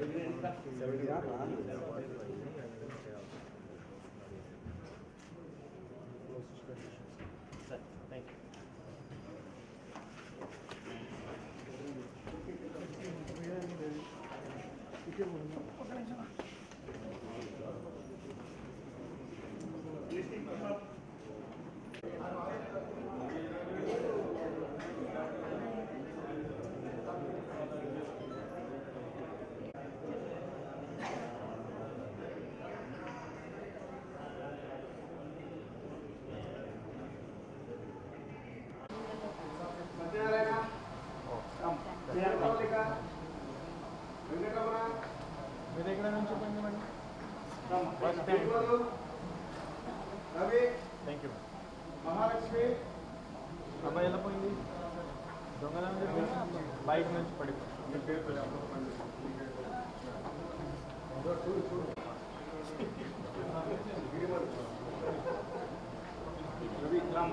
Mobile sir thank you Satyanarayana Venkataramana Venkataramana మీరు ఎక్కడ నుంచి పొందమండి తిరుమల రవి థ్యాంక్ యూ మహాలక్ష్మి అబ్బాయి ఎలా పోయింది? దొంగలం బైక్ నుంచి పడిపోయింది రవి రామ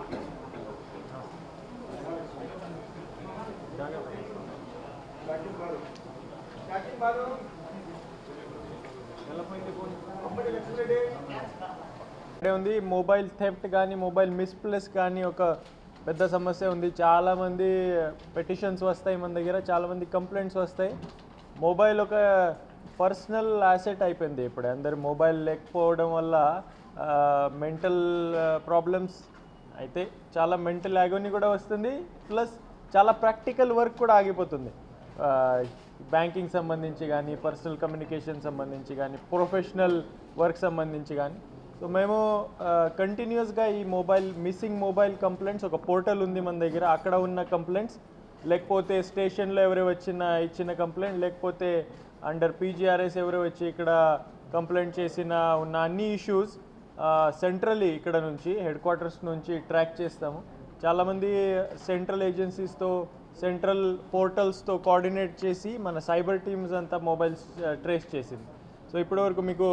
ఇక్కడే ఉంది. మొబైల్ థెఫ్ట్ కానీ మొబైల్ మిస్ప్లేస్ కానీ ఒక పెద్ద సమస్య ఉంది. చాలామంది పెటిషన్స్ వస్తాయి మన దగ్గర. చాలామంది కంప్లైంట్స్ వస్తాయి. మొబైల్ ఒక పర్సనల్ యాసెట్ అయిపోయింది ఇప్పుడు. అందరు మొబైల్ లేకపోవడం వల్ల మెంటల్ ప్రాబ్లమ్స్ అయితే చాలా మెంటల్ యాగోని కూడా వస్తుంది. ప్లస్ చాలా ప్రాక్టికల్ వర్క్ కూడా ఆగిపోతుంది. బ్యాంకింగ్ సంబంధించి కానీ పర్సనల్ కమ్యూనికేషన్ సంబంధించి కానీ ప్రొఫెషనల్ వర్క్ సంబంధించి కానీ సో మేము కంటిన్యూస్గా ఈ మొబైల్ మిస్సింగ్ మొబైల్ కంప్లైంట్స్ ఒక పోర్టల్ ఉంది మన దగ్గర. అక్కడ ఉన్న కంప్లైంట్స్ లేకపోతే స్టేషన్లో ఎవరు వచ్చిన ఇచ్చిన కంప్లైంట్ లేకపోతే అండర్ పీజీఆర్ఎస్ ఎవరు వచ్చి ఇక్కడ కంప్లైంట్ చేసిన ఉన్న అన్ని ఇష్యూస్ సెంట్రల్లీ ఇక్కడ నుంచి హెడ్ క్వార్టర్స్ నుంచి ట్రాక్ చేస్తాము. చాలామంది సెంట్రల్ ఏజెన్సీస్తో సెంట్రల్ పోర్టల్స్తో కోఆర్డినేట్ చేసి మన సైబర్ టీమ్స్ అంతా మొబైల్స్ ట్రేస్ చేసింది. సో ఇప్పటివరకు మీకు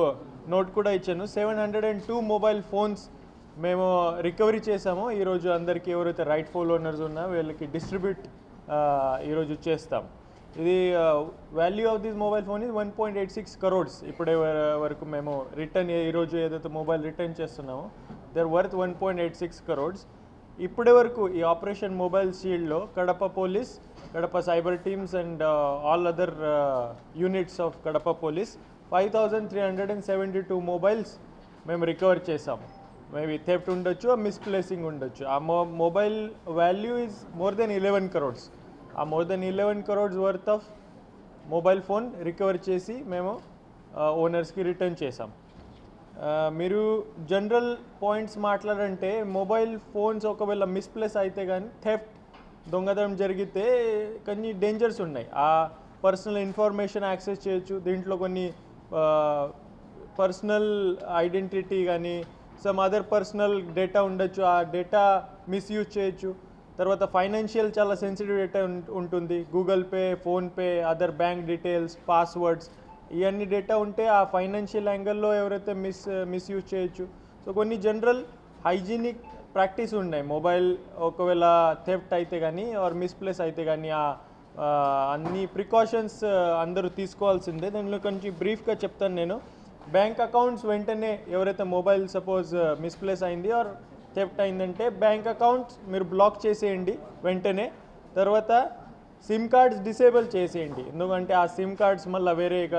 నోట్ కూడా ఇచ్చాను. Seven hundred and two mobile phones మేము రికవరీ చేసాము ఈరోజు అందరికీ ఎవరైతే రైట్ ఫోల్ ఓనర్స్ ఉన్నా వీళ్ళకి డిస్ట్రిబ్యూట్ ఈరోజు చేస్తాం. ఇది value of this mobile phone ఇది one point eight six crores ఇప్పుడే వరకు మేము రిటర్న్ ఈరోజు ఏదైతే మొబైల్ రిటర్న్ చేస్తున్నామో their worth one point eight six crores ఇప్పటి వరకు ఈ operation mobile షీల్డ్లో Kadapa police Kadapa cyber teams and all other units of Kadapa police five thousand three hundred and seventy two mobiles మేము recover చేసాము maybe theft ఉండొచ్చు misplacing ఉండొచ్చు. ఆ మొ mobile value is more than eleven crores. ఆ more than eleven crores worth of mobile phone recover చేసి మేము ఓనర్స్కి రిటర్న్ చేసాం మీరు జనరల్ పాయింట్స్ మాట్లాడంటే మొబైల్ ఫోన్స్ ఒకవేళ మిస్ప్లేస్ అయితే కానీ థెఫ్ట్ దొంగతనం జరిగితే కొన్ని డేంజర్స్ ఉన్నాయి. ఆ పర్సనల్ ఇన్ఫర్మేషన్ యాక్సెస్ చేయొచ్చు దీంట్లో కొన్ని పర్సనల్ ఐడెంటిటీ కానీ సమ్ అదర్ పర్సనల్ డేటా ఉండొచ్చు ఆ డేటా మిస్యూజ్ చేయొచ్చు. తర్వాత ఫైనాన్షియల్ చాలా సెన్సిటివ్ డేటా ఉంటుంది. Google Pay PhonePe other bank details passwords ఇవన్నీ డేటా ఉంటే ఆ ఫైనాన్షియల్ యాంగిల్లో ఎవరైతే మిస్ మిస్యూజ్ చేయొచ్చు. సో కొన్ని జనరల్ హైజీనిక్ ప్రాక్టీస్ ఉన్నాయి. మొబైల్ ఒకవేళ థెఫ్ట్ అయితే కానీ ఆర్ మిస్ప్లేస్ అయితే కానీ ఆ అన్ని ప్రికాషన్స్ అందరూ తీసుకోవాల్సిందే. దానిలో కొంచెం బ్రీఫ్గా చెప్తాను నేను. బ్యాంక్ అకౌంట్స్ వెంటనే ఎవరైతే మొబైల్ సపోజ్ మిస్ప్లేస్ అయింది ఆర్ థెఫ్ట్ అయిందంటే బ్యాంక్ అకౌంట్స్ మీరు బ్లాక్ చేసేయండి వెంటనే. తర్వాత సిమ్ కార్డ్స్ డిసేబుల్ చేసేయండి. ఎందుకంటే ఆ సిమ్ కార్డ్స్ మళ్ళీ వేరే ఇక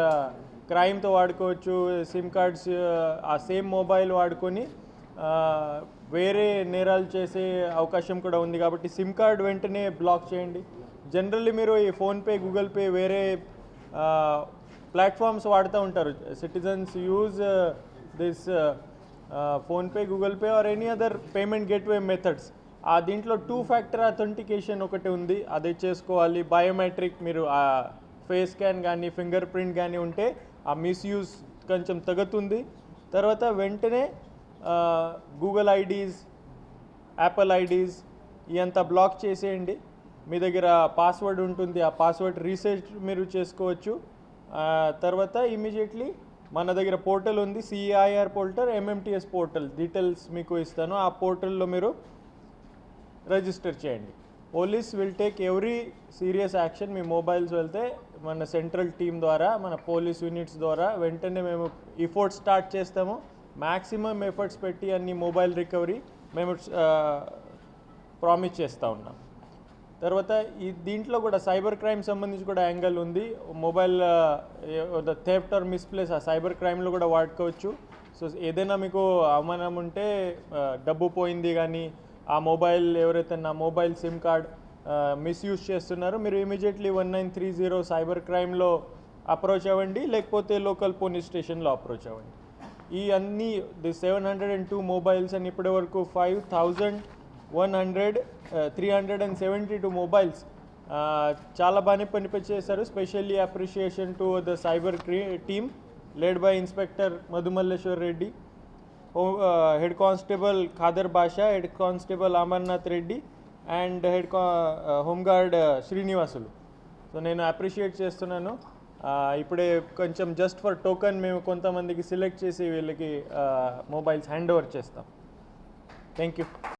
క్రైమ్తో వాడుకోవచ్చు. సిమ్ కార్డ్స్ ఆ సేమ్ మొబైల్ వాడుకొని వేరే నేరాలు చేసే అవకాశం కూడా ఉంది కాబట్టి సిమ్ కార్డ్ వెంటనే బ్లాక్ చేయండి. జనరల్లీ మీరు ఈ ఫోన్పే గూగుల్ పే వేరే ప్లాట్ఫామ్స్ వాడుతూ ఉంటారు. Citizens use this PhonePe Google Pay or any other payment gateway methods. ఆ దీంట్లో టూ ఫ్యాక్టర్ అథెంటికేషన్ ఒకటి ఉంది. అది చేసుకోవాలి. బయోమెట్రిక్ మీరు ఆ ఫేస్ స్కాన్ కానీ ఫింగర్ ప్రింట్ కానీ ఉంటే ఆ మిస్యూజ్ కొంచెం తగ్గుతుంది. తర్వాత వెంటనే గూగుల్ ఐడీస్ యాపిల్ ఐడీస్ ఇదంతా బ్లాక్ చేసేయండి. మీ దగ్గర పాస్వర్డ్ ఉంటుంది ఆ పాస్వర్డ్ రీసెట్ మీరు చేసుకోవచ్చు. తర్వాత ఇమీడియట్లీ మన దగ్గర పోర్టల్ ఉంది CIR portal MMTS portal details మీకు ఇస్తాను. ఆ పోర్టల్లో మీరు రిజిస్టర్ చేయండి. Police will take every serious action me mobiles వెళ్తే మన సెంట్రల్ టీమ్ ద్వారా మన పోలీస్ యూనిట్స్ ద్వారా వెంటనే మేము ఎఫర్ట్స్ స్టార్ట్ చేస్తాము. మ్యాక్సిమం ఎఫర్ట్స్ పెట్టి అన్ని మొబైల్ రికవరీ మేము ప్రామిస్ చేస్తూ ఉన్నాం. తర్వాత ఈ దీంట్లో కూడా సైబర్ క్రైమ్ సంబంధించి కూడా యాంగిల్ ఉంది. Mobile the theft or misplace ఆ సైబర్ క్రైమ్లో కూడా వాడుకోవచ్చు. సో ఏదైనా మీకు అవమానం ఉంటే డబ్బు పోయింది కానీ ఆ మొబైల్ ఎవరైతే నా మొబైల్ సిమ్ కార్డ్ మిస్యూజ్ చేస్తున్నారో మీరు immediately one nine three zero cyber క్రైమ్లో approach అవ్వండి. లేకపోతే లోకల్ పోలీస్ స్టేషన్లో అప్రోచ్ అవ్వండి. ఈ అన్ని the seven hundred and two mobiles అని ఇప్పటివరకు five thousand one hundred three hundred and seventy two mobiles. చాలా బాగానే పనిచేశారు specially appreciation to the cyber team led by inspector Madhumalleshwar Reddy head constable Khader Basha head constable Amarnath Reddy and head కా home guard Srinivasulu so నేను appreciate చేస్తున్నాను. ఇప్పుడే కొంచెం just for token మేము కొంతమందికి సెలెక్ట్ చేసి వీళ్ళకి మొబైల్స్ హ్యాండ్ ఓవర్ చేస్తాం. Thank you